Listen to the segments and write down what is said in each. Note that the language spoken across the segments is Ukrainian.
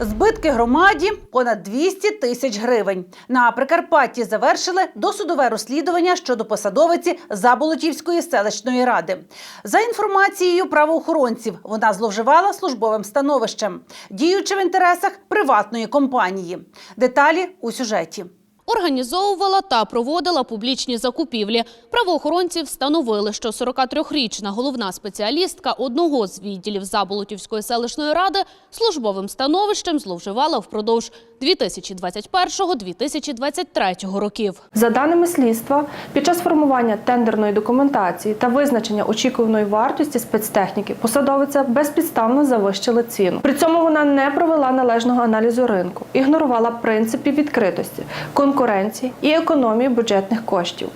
Збитки громаді понад 200 тисяч гривень. На Прикарпатті завершили досудове розслідування щодо посадовиці Заболотівської селищної ради. За інформацією правоохоронців, вона зловживала службовим становищем, діючи в інтересах приватної компанії. Деталі у сюжеті. Організовувала та проводила публічні закупівлі. Правоохоронці встановили, що 43-річна головна спеціалістка одного з відділів Заболотівської селищної ради службовим становищем зловживала впродовж 2021-2023 років. За даними слідства, під час формування тендерної документації та визначення очікуваної вартості спецтехніки посадовиця безпідставно завищила ціну. При цьому вона не провела належного аналізу ринку, ігнорувала принципи відкритості, конкуренції і економії бюджетних коштів.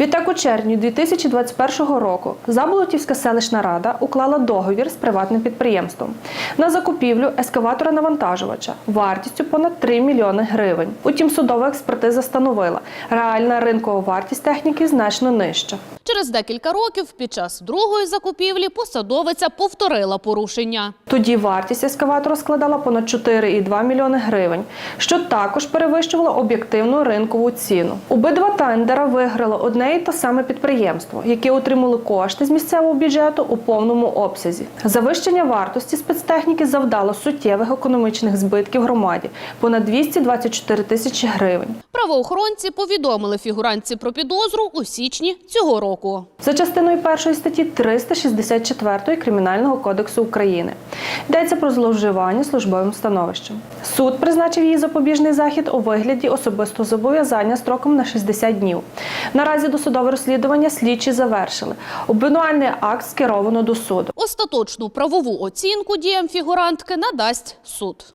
Відтак, у червні 2021 року Заболотівська селищна рада уклала договір з приватним підприємством на закупівлю ескаватора навантажувача вартістю понад 3 мільйони гривень. Утім, судова експертиза встановила, реальна ринкова вартість техніки значно нижча. Через декілька років під час другої закупівлі посадовиця повторила порушення. Тоді вартість ескаватора складала понад 4,2 мільйони гривень, що також перевищувало об'єктивну ринкову ціну. Обидва тендера виграло одне і те саме підприємство, яке отримало кошти з місцевого бюджету у повному обсязі. Завищення вартості спецтехніки завдало суттєвих економічних збитків громаді понад 224 тисячі гривень. Правоохоронці повідомили фігурантці про підозру у січні цього року. За частиною першої статті 364 Кримінального кодексу України йдеться про зловживання службовим становищем. Суд призначив їй запобіжний захід у вигляді особистого зобов'язання строком на 60 днів. Наразі досудове розслідування слідчі завершили. Обвинувальний акт скеровано до суду. Остаточну правову оцінку діям фігурантки надасть суд.